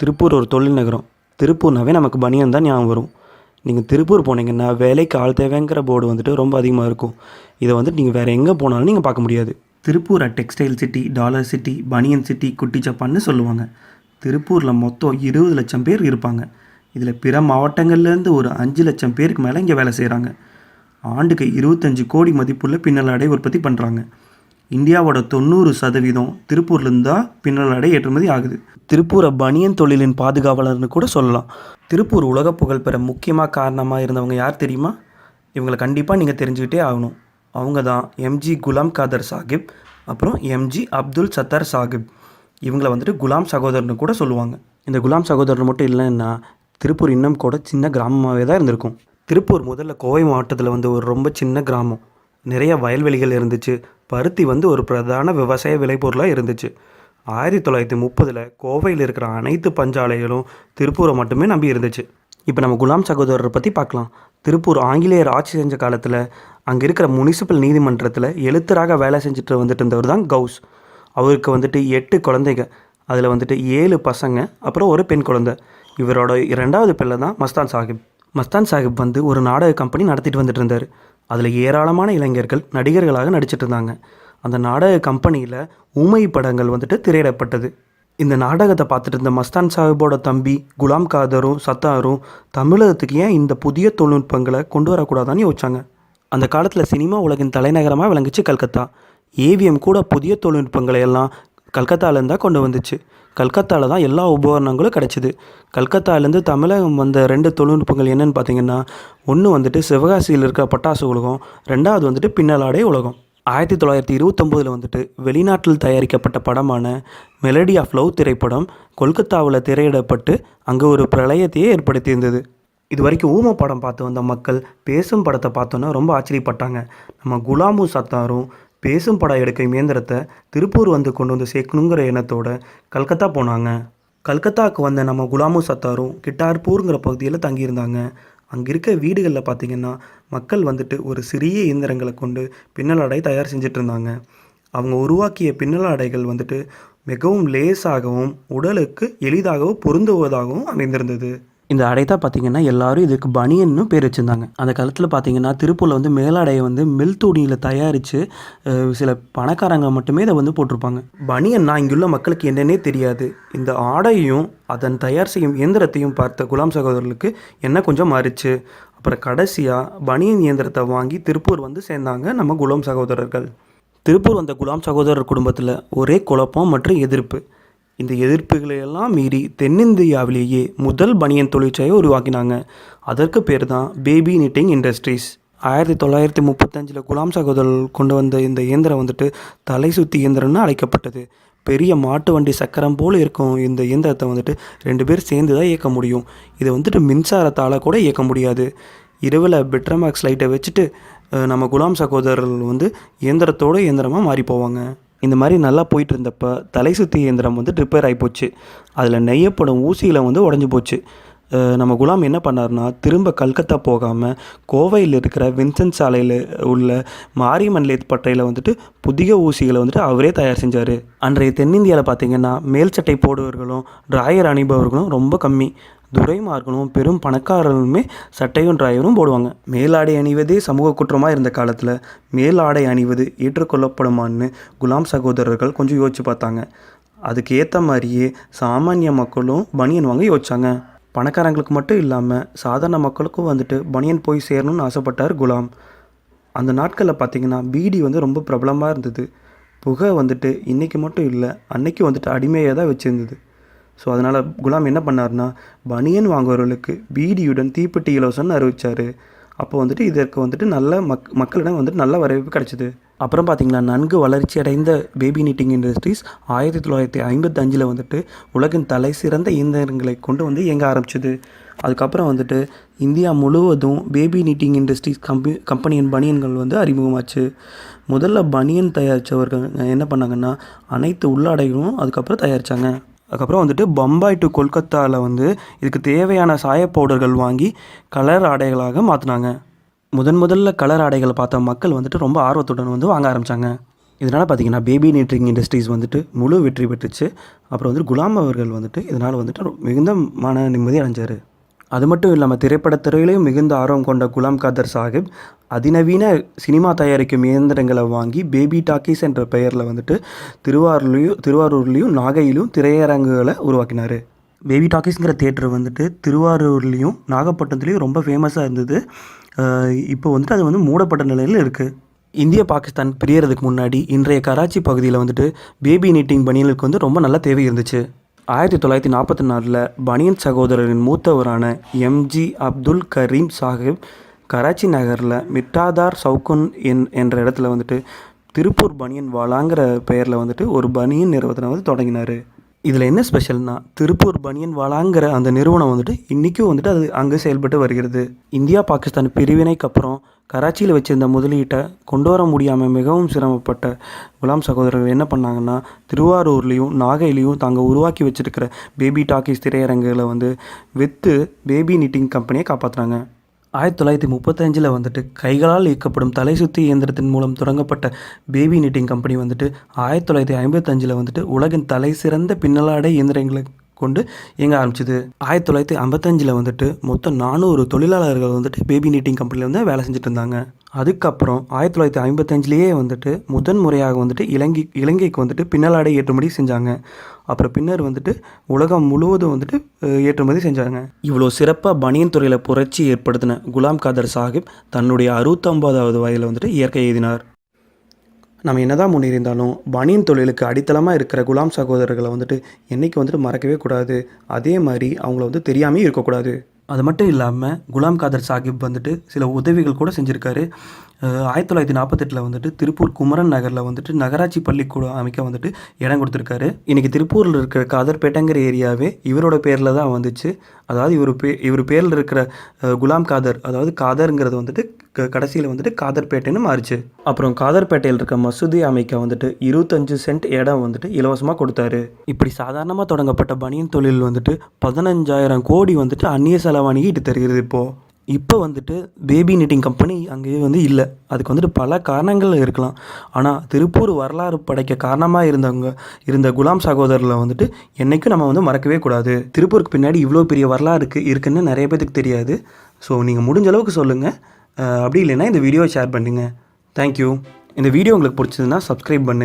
திருப்பூர் ஒரு தொழில் நகரம். திருப்பூர்னாவே நமக்கு பனியன் தான் ஞாபகம் வரும். நீங்கள் திருப்பூர் போனீங்கன்னா வேலைக்கு ஆள் தேவைங்கிற போர்டு வந்துட்டு ரொம்ப அதிகமாக இருக்கும். இதை வந்துட்டு நீங்கள் வேறு எங்கே போனாலும் நீங்கள் பார்க்க முடியாது. திருப்பூரை textile city dollar city banian city குட்டி ஜப்பான்னு சொல்லுவாங்க. திருப்பூரில் மொத்தம் இருபது லட்சம் பேர் இருப்பாங்க. இதில் பிற மாவட்டங்கள்லேருந்து ஒரு அஞ்சு லட்சம் பேருக்கு மேலே இங்கே வேலை செய்கிறாங்க ஆண்டுக்கு இருபத்தஞ்சு கோடி மதிப்புள்ள பின்னலாடை உற்பத்தி பண்ணுறாங்க இந்தியாவோட தொண்ணூறு சதவீதம் திருப்பூர்லேருந்து தான் பின்னலாடை ஏற்றுமதி ஆகுது. திருப்பூரை பனியன் தொழிலின் பாதுகாவலர்னு கூட சொல்லலாம். திருப்பூர் உலக புகழ்பெற முக்கியமாக காரணமாக இருந்தவங்க யார் தெரியுமா? இவங்களை கண்டிப்பாக நீங்கள் தெரிஞ்சுக்கிட்டே ஆகணும். அவங்க தான் எம்ஜி குலாம் காதர் சாஹிப் அப்புறம் எம்ஜி அப்துல் சத்தார் சாஹிப். இவங்கள வந்துட்டு குலாம் சகோதரர்னு கூட சொல்லுவாங்க. இந்த குலாம் சகோதரர் மட்டும் இல்லைன்னா திருப்பூர் இன்னும் கூட சின்ன கிராமமாகவே தான் இருந்திருக்கும். திருப்பூர் முதல்ல கோவை மாவட்டத்தில் வந்து ஒரு ரொம்ப சின்ன கிராமம். நிறைய வயல்வெளிகள் இருந்துச்சு. பருத்தி வந்து ஒரு பிரதான விவசாய விளைபொருளாக இருந்துச்சு. ஆயிரத்தி தொள்ளாயிரத்தி முப்பதில் கோவையில் இருக்கிற அனைத்து பஞ்சாலைகளும் திருப்பூரை மட்டுமே நம்பி இருந்துச்சு. இப்போ நம்ம குலாம் சகோதரரை பற்றி பார்க்கலாம். திருப்பூர் ஆங்கிலேயர் ஆட்சி செஞ்ச காலத்தில் அங்கே இருக்கிற முனிசிபல் நீதிமன்றத்தில் எழுத்தராக வேலை செஞ்சுட்டு வந்துட்டு இருந்தவர் தான் கவுஸ். அவருக்கு வந்துட்டு எட்டு குழந்தைங்க. அதில் வந்துட்டு ஏழு பசங்க அப்புறம் ஒரு பெண் குழந்தை. இவரோட இரண்டாவது பிள்ளை தான் மஸ்தான் சாஹிப். மஸ்தான் சாஹிப் வந்து ஒரு நாடக கம்பெனி நடத்திட்டு வந்துட்டு இருந்தார். அதில் ஏராளமான இளைஞர்கள் நடிகர்களாக நடிச்சிட்டு இருந்தாங்க அந்த நாடக கம்பெனியில் ஊமை படங்கள் வந்துட்டு திரையிடப்பட்டது. இந்த நாடகத்தை பார்த்துட்டு இருந்த மஸ்தான் சாஹிபோட தம்பி குலாம் காதரும் சத்தாரும் தமிழகத்துக்கு ஏன் இந்த புதிய தொழில்நுட்பங்களை கொண்டு வரக்கூடாதான்னு யோசிச்சாங்க. அந்த காலத்தில் சினிமா உலகின் தலைநகரமாக விளங்குச்சு கல்கத்தா. ஏவிஎம் கூட புதிய தொழில்நுட்பங்களை எல்லாம் கல்கத்தாலேருந்து தான் கொண்டு வந்துச்சு. கல்கத்தாவில் தான் எல்லா உபகரணங்களும் கிடச்சிது. கல்கத்தாலேருந்து தமிழகம் வந்த ரெண்டு தொழில்நுட்பங்கள் என்னென்னு பார்த்தீங்கன்னா ஒன்று வந்துட்டு சிவகாசியில் இருக்கிற பட்டாசு உலகம் ரெண்டாவது வந்துட்டு பின்னலாடை உலகம். ஆயிரத்தி தொள்ளாயிரத்தி இருபத்தொம்போதில் வந்துட்டு வெளிநாட்டில் தயாரிக்கப்பட்ட படமான மெலடி ஆஃப் லவ் திரைப்படம் கொல்கத்தாவில் திரையிடப்பட்டு அங்கே ஒரு பிரளயத்தையே ஏற்படுத்தியிருந்தது. இது வரைக்கும் ஊம படம் பார்த்து வந்த மக்கள் பேசும் படத்தை பார்த்தோன்னா ரொம்ப ஆச்சரியப்பட்டாங்க. நம்ம குலாமு சத்தாரும் பேசும் படம் எடுக்கும் இயந்திரத்தை திருப்பூர் வந்து கொண்டு வந்து சேர்க்கணுங்கிற எண்ணத்தோட கல்கத்தா போனாங்க. கல்கத்தாவுக்கு வந்த நம்ம குலாமு சத்தாரும் கிட்டார்பூருங்கிற பகுதியில் தங்கியிருந்தாங்க. அங்கே இருக்க வீடுகளில் பார்த்திங்கன்னா மக்கள் வந்துட்டு ஒரு சிறிய இயந்திரங்களை கொண்டு பின்னலாடை தயார் செஞ்சுட்டு இருந்தாங்க அவங்க உருவாக்கிய பின்னலாடைகள் வந்துட்டு மிகவும் லேசாகவும் உடலுக்கு எளிதாகவும் பொருந்துவதாகவும் அமைந்திருந்தது. இந்த அடை தான் பார்த்தீங்கன்னா எல்லாரும் இதுக்கு பனியன்னு பேர் வச்சுருந்தாங்க. அந்த காலத்தில் பார்த்தீங்கன்னா திருப்பூரில் வந்து மேலாடையை வந்து மில் துணியில் தயாரித்து சில பணக்காரங்க மட்டுமே இதை வந்து போட்டிருப்பாங்க. பனியன்னா இங்குள்ள மக்களுக்கு என்னன்னே தெரியாது. இந்த ஆடையும் அதன் தயார் செய்யும் இயந்திரத்தையும் பார்த்த குலாம் சகோதரர்களுக்கு என்ன கொஞ்சம் மாறிச்சு. அப்புறம் கடைசியாக பனியன் இயந்திரத்தை வாங்கி திருப்பூர் வந்து சேர்ந்தாங்க நம்ம குலாம் சகோதரர்கள். திருப்பூர் வந்த குலாம் சகோதரர் குடும்பத்தில் ஒரே குழப்பம் மற்றும் எதிர்ப்பு. இந்த எதிர்ப்புகளை எல்லாம் மீறி தென்னிந்தியாவிலேயே முதல் பனியன் தொழிற்சாலையை உருவாக்கினாங்க. அதற்கு பேர் தான் பேபி நிட்டிங் இண்டஸ்ட்ரீஸ். ஆயிரத்தி தொள்ளாயிரத்தி முப்பத்தஞ்சில் குலாம் சகோதரர் கொண்டு வந்த இந்த இயந்திரம் வந்துட்டு தலை சுத்தி இயந்திரம்னு அழைக்கப்பட்டது. பெரிய மாட்டு வண்டி சக்கரம் போல் இருக்கும் இந்த இயந்திரத்தை வந்துட்டு ரெண்டு பேர் சேர்ந்து தான் இயக்க முடியும். இதை வந்துட்டு மின்சாரத்தால் கூட இயக்க முடியாது. இரவில் பெட்ரமேக்ஸ் லைட்டை வச்சுட்டு நம்ம குலாம் சகோதரர்கள் வந்து இயந்திரத்தோட இயந்திரமாக மாறி போவாங்க. இந்த மாதிரி நல்லா போயிட்டு இருந்தப்ப தலை சுத்தி இயந்திரம் வந்து ரிப்பேர் ஆகிப்போச்சு அதில் நெய்யப்படும் ஊசியில் வந்து உடஞ்சி போச்சு. நம்ம குலாம் என்ன பண்ணார்னா திரும்ப கல்கத்தா போகாமல் கோவையில் இருக்கிற வின்சென்ட் சாலையில் உள்ள மாரியம்மன் லேத் பட்டையில் வந்துட்டு புதிய ஊசிகளை வந்துட்டு அவரே தயார் செஞ்சார். அன்றைய தென்னிந்தியாவில் பார்த்தீங்கன்னா மேல் சட்டை போடுவர்களும் டிராயர் அணிபவர்களும் ரொம்ப கம்மி. துரைமார்களும் பெரும் பணக்காரர்களுமே சட்டையும் டிராயரும் போடுவாங்க. மேலாடை அணிவதே சமூக குற்றமாக இருந்த காலத்தில். மேலாடை அணிவது ஏற்றுக்கொள்ளப்படுமான்னு குலாம் சகோதரர்கள் கொஞ்சம் யோசிச்சு பார்த்தாங்க. அதுக்கு ஏற்ற மாதிரியே சாமானிய மக்களும் பனியன் வாங்க யோசிச்சாங்க. பணக்காரங்களுக்கு மட்டும் இல்லாமல் சாதாரண மக்களுக்கும் வந்துட்டு பனியன் போய் சேரணும்னு ஆசைப்பட்டார் குலாம். அந்த நாட்களில் பார்த்தீங்கன்னா பீடி வந்து ரொம்ப பிரபலமாக இருந்தது. புகை வந்துட்டு இன்றைக்கி மட்டும் இல்லை அன்னைக்கு வந்துட்டு அடிமையாக தான் வச்சுருந்தது. ஸோ அதனால் குலாம் என்ன பண்ணார்னா பனியன் வாங்குவவர்களுக்கு பீடியுடன் தீப்பெட்டி இலவசம்னு அறிவிச்சார். அப்போ வந்துட்டு இதற்கு வந்துட்டு நல்ல மக் மக்களிடம் வந்துட்டு நல்ல வரவேற்பு கிடச்சிது. அப்புறம் பார்த்திங்களா நன்கு வளர்ச்சி அடைந்த பேபி நீட்டிங் இண்டஸ்ட்ரீஸ் ஆயிரத்தி தொள்ளாயிரத்தி ஐம்பத்தஞ்சில் வந்துட்டு உலகின் தலை சிறந்த இயந்திரங்களை கொண்டு வந்து இயங்க ஆரம்பிச்சது. அதுக்கப்புறம் வந்துட்டு இந்தியா முழுவதும் பேபி நீட்டிங் இண்டஸ்ட்ரீஸ் கம்பி கம்பெனியின் பனியன்கள் வந்து அறிமுகமாச்சு. முதல்ல பனியன் தயாரித்தவர்கள் என்ன பண்ணாங்கன்னா அனைத்து உள்ளாடைகளும் அதுக்கப்புறம் தயாரித்தாங்க அதுக்கப்புறம் வந்துட்டு பம்பாய் டு கொல்கத்தாவில் வந்து இதுக்கு தேவையான சாய பவுடர்கள் வாங்கி கலர் ஆடைகளாக மாற்றினாங்க முதன் முதல்ல கலர் ஆடைகளை பார்த்த மக்கள் வந்துட்டு ரொம்ப ஆர்வத்துடன் வந்து வாங்க ஆரம்பித்தாங்க இதனால் பார்த்தீங்கன்னா பேபி நீட்ரிங் இண்டஸ்ட்ரீஸ் வந்துட்டு முழு வெற்றி பெற்றுச்சு. அப்புறம் வந்துட்டு குலாம் அவர்கள் வந்துட்டு இதனால் வந்துட்டு மிகுந்த மன நிம்மதி அடைஞ்சார். அது மட்டும் இல்லாமல் திரைப்படத்துறையிலையும் மிகுந்த ஆர்வம் கொண்ட குலாம் காதர் சாஹிப் அதிநவீன சினிமா தயாரிக்கும் இயந்திரங்களை வாங்கி பேபி டாக்கீஸ் என்ற பெயரில் வந்துட்டு திருவாரூர்லேயும் திருவாரூர்லேயும் நாகையிலும் திரையரங்குகளை உருவாக்கினார். பேபி டாக்கீஸ்ங்கிற தேட்டர் வந்துட்டு திருவாரூர்லேயும் நாகப்பட்டினத்துலேயும் ரொம்ப ஃபேமஸாக இருந்தது. இப்போ வந்துட்டு அது வந்து மூடப்பட்ட நிலையில் இருக்குது இந்திய பாகிஸ்தான் பிரியறதுக்கு முன்னாடி இன்றைய கராச்சி பகுதியில் வந்துட்டு பேபி நீட்டிங் பணிகளுக்கு வந்து ரொம்ப நல்ல தேவை இருந்துச்சு. ஆயிரத்தி தொள்ளாயிரத்தி நாற்பத்தி நாலில் பனியன் சகோதரரின் மூத்தவரான எம்ஜி அப்துல் கரீம் சாஹிப் கராச்சி நகரில் மிட்டாதார் சவுக்குன் என் என்ற இடத்துல வந்துட்டு திருப்பூர் பனியன் வாலாங்கிற பெயரில் வந்துட்டு ஒரு பனியன் நிறுவனத்தை வந்து தொடங்கினார். இதில் என்ன ஸ்பெஷல்னா திருப்பூர் பனியன் வாலாங்கிற அந்த நிறுவனம் வந்துட்டு இன்றைக்கும் வந்துட்டு அது அங்கே செயல்பட்டு வருகிறது. இந்தியா பாகிஸ்தான் பிரிவினைக்கு அப்புறம் கராச்சியில் வச்சிருந்த முதலீட்டை கொண்டு வர முடியாமல் மிகவும் சிரமப்பட்ட குலாம் சகோதரர்கள் என்ன பண்ணாங்கன்னா திருவாரூர்லேயும் நாகையிலையும் தாங்க உருவாக்கி வச்சிருக்கிற பேபி டாக்கீஸ் திரையரங்குகளை வந்து விற்று பேபி நிட்டிங் கம்பெனியை காப்பாற்றுறாங்க ஆயிரத்தி தொள்ளாயிரத்தி முப்பத்தஞ்சில் வந்துட்டு கைகளால் இயக்கப்படும் தலை சுத்தி இயந்திரத்தின் மூலம் தொடங்கப்பட்ட பேபி நிட்டிங் கம்பெனி வந்துட்டு ஆயிரத்தி தொள்ளாயிரத்தி ஐம்பத்தஞ்சில் வந்துட்டு உலகின் தலை சிறந்த பின்னலாடை இயந்திரங்களை கொண்டு இயங்க ஆரம்பிச்சது. ஆயிரத்தி தொள்ளாயிரத்தி ஐம்பத்தஞ்சில் வந்துட்டு மொத்தம் நானூறு தொழிலாளர்கள் வந்துட்டு பேபி நீட்டிங் கம்பெனியில் வந்து வேலை செஞ்சுட்டு இருந்தாங்க அதுக்கப்புறம் ஆயிரத்தி தொள்ளாயிரத்தி ஐம்பத்தஞ்சிலேயே வந்துட்டு முதன் முறையாக வந்துட்டு இலங்கை இலங்கைக்கு வந்துட்டு பின்னலாடை ஏற்றுமதி செஞ்சாங்க. அப்புறம் பின்னர் வந்துட்டு உலகம் முழுவதும் வந்துட்டு ஏற்றுமதி செஞ்சாங்க. இவ்வளோ சிறப்பாக பனியன் துறையில் புரட்சி ஏற்படுத்தின குலாம் காதர் சாஹிப் தன்னுடைய அறுபத்தொம்போதாவது வயதில் வந்துட்டு இயற்கை எழுதினார். நம்ம என்னதான் முன்னேறிந்தாலும் பனியன் தொழிலுக்கு அடித்தளமாக இருக்கிற குலாம் சகோதரர்களை வந்துட்டு என்றைக்கு வந்துட்டு மறக்கவே கூடாது. அதே மாதிரி அவங்கள வந்து தெரியாமே இருக்கக்கூடாது. அது மட்டும் இல்லாமல் குலாம் காதர் சாஹிப் வந்துட்டு சில உதவிகள் கூட செஞ்சுருக்காரு. ஆயிரத்தி தொள்ளாயிரத்தி நாற்பத்தெட்டில் வந்துட்டு திருப்பூர் குமரன் நகரில் வந்துட்டு நகராட்சி பள்ளிக்கூடம் அமைக்க வந்துட்டு இடம் கொடுத்துருக்காரு. இன்றைக்கி திருப்பூரில் இருக்கிற காதர்பேட்டைங்கிற ஏரியாவே இவரோட பேரில் தான் வந்துச்சு. அதாவது இவர் பே இவர் பேரில் இருக்கிற குலாம் காதர் அதாவது காதருங்கிறது வந்துட்டு கடைசியில் வந்துட்டு காதர்பேட்டைன்னு மாறிச்சு. அப்புறம் காதர்பேட்டையில் இருக்க மசூதி அமைக்க வந்துட்டு இருபத்தஞ்சு சென்ட் இடம் வந்துட்டு இலவசமாக கொடுத்தாரு. இப்படி சாதாரணமாக தொடங்கப்பட்ட பனியன் தொழில் வந்துட்டு பதினஞ்சாயிரம் கோடி வந்துட்டு அந்நிய செலவாணிக்கு தருகிறது இப்போது இப்போ வந்துட்டு பேபி நிட்டிங் கம்பெனி அங்கேயே வந்து இல்லை. அதுக்கு வந்துட்டு பல காரணங்கள் இருக்கலாம். ஆனால் திருப்பூர் வரலாறு படைக்க காரணமாக இருந்தவங்க இருந்த குலாம் சகோதரில் வந்துட்டு என்றைக்கும் நம்ம வந்து மறக்கவே கூடாது. திருப்பூருக்கு பின்னாடி இவ்வளோ பெரிய வரலாறு இருக்குது இருக்குன்னு நிறைய பேத்துக்கு தெரியாது. ஸோ நீங்கள் முடிஞ்ச அளவுக்கு சொல்லுங்கள் அப்படி இல்லைன்னா இந்த வீடியோவை ஷேர் பண்ணுங்கள் தேங்க்யூ இந்த வீடியோ உங்களுக்கு பிடிச்சதுன்னா சப்ஸ்கிரைப் பண்ணுங்கள்